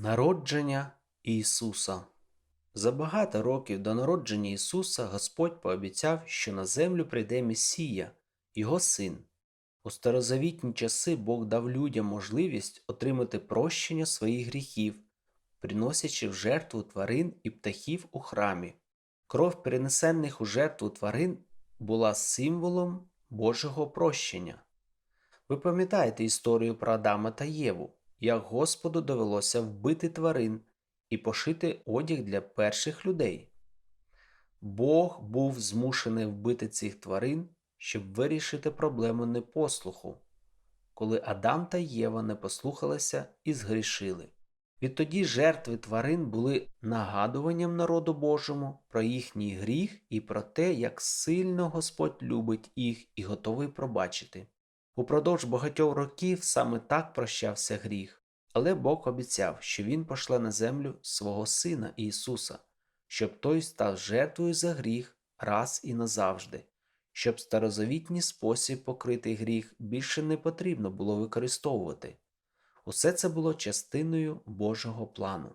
Народження Ісуса За багато років до народження Ісуса Господь пообіцяв, що на землю прийде Месія, Його син. У старозавітні часи Бог дав людям можливість отримати прощення своїх гріхів, приносячи в жертву тварин і птахів у храмі. Кров перенесених у жертву тварин була символом Божого прощення. Ви пам'ятаєте історію про Адама та Єву, як Господу довелося вбити тварин і пошити одяг для перших людей. Бог був змушений вбити цих тварин, щоб вирішити проблему непослуху, коли Адам та Єва не послухалися і згрішили. Відтоді жертви тварин були нагадуванням народу Божому про їхній гріх і про те, як сильно Господь любить їх і готовий пробачити. Упродовж багатьох років саме так прощався гріх, але Бог обіцяв, що Він пошле на землю свого Сина Ісуса, щоб той став жертвою за гріх раз і назавжди, щоб старозавітній спосіб покрити гріх більше не потрібно було використовувати. Усе це було частиною Божого плану.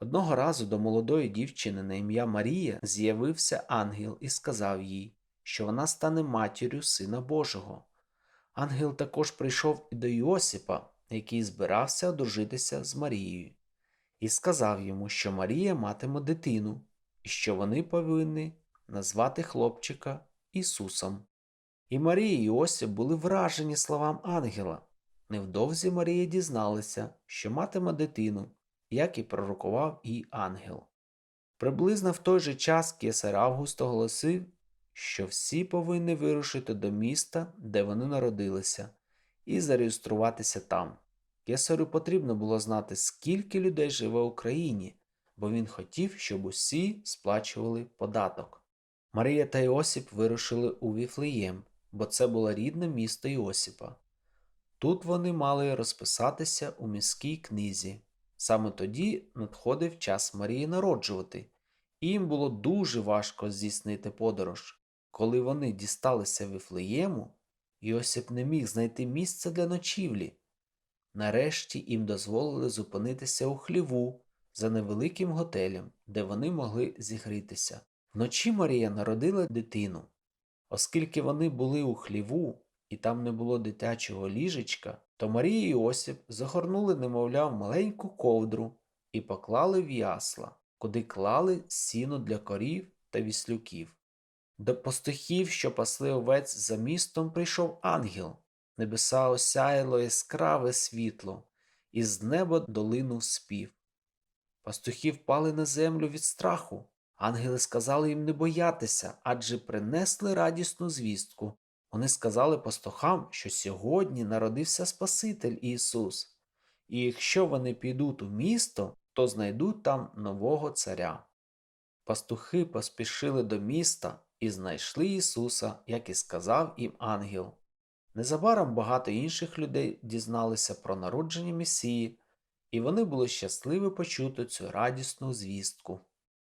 Одного разу до молодої дівчини на ім'я Марія з'явився ангел і сказав їй, що вона стане матір'ю Сина Божого. Ангел також прийшов і до Йосипа, який збирався одружитися з Марією, і сказав йому, що Марія матиме дитину, і що вони повинні назвати хлопчика Ісусом. І Марія і Йосип були вражені словам ангела. Невдовзі Марія дізналася, що матиме дитину, як і пророкував їй ангел. Приблизно в той же час кесар Август оголосив, що всі повинні вирушити до міста, де вони народилися, і зареєструватися там. Кесарю потрібно було знати, скільки людей живе в Україні, бо він хотів, щоб усі сплачували податок. Марія та Іосип вирушили у Віфлеєм, бо це було рідне місто Іосипа. Тут вони мали розписатися у міській книзі. Саме тоді надходив час Марії народжувати, і їм було дуже важко здійснити подорож. Коли вони дісталися Вифлеєму, Йосип не міг знайти місця для ночівлі. Нарешті їм дозволили зупинитися у хліву за невеликим готелем, де вони могли зігрітися. Вночі Марія народила дитину. Оскільки вони були у хліву і там не було дитячого ліжечка, то Марія і Осип загорнули, немовля, в маленьку ковдру і поклали в ясла, куди клали сіно для корів та віслюків. До пастухів, що пасли овець за містом, прийшов ангел. Небеса осяяло яскраве світло, і з неба долинув спів. Пастухи впали на землю від страху. Ангели сказали їм не боятися, адже принесли радісну звістку. Вони сказали пастухам, що сьогодні народився Спаситель Ісус, і якщо вони підуть у місто, то знайдуть там нового царя. Пастухи поспішили до міста і знайшли Ісуса, як і сказав їм ангел. Незабаром багато інших людей дізналися про народження Месії, і вони були щасливі почути цю радісну звістку.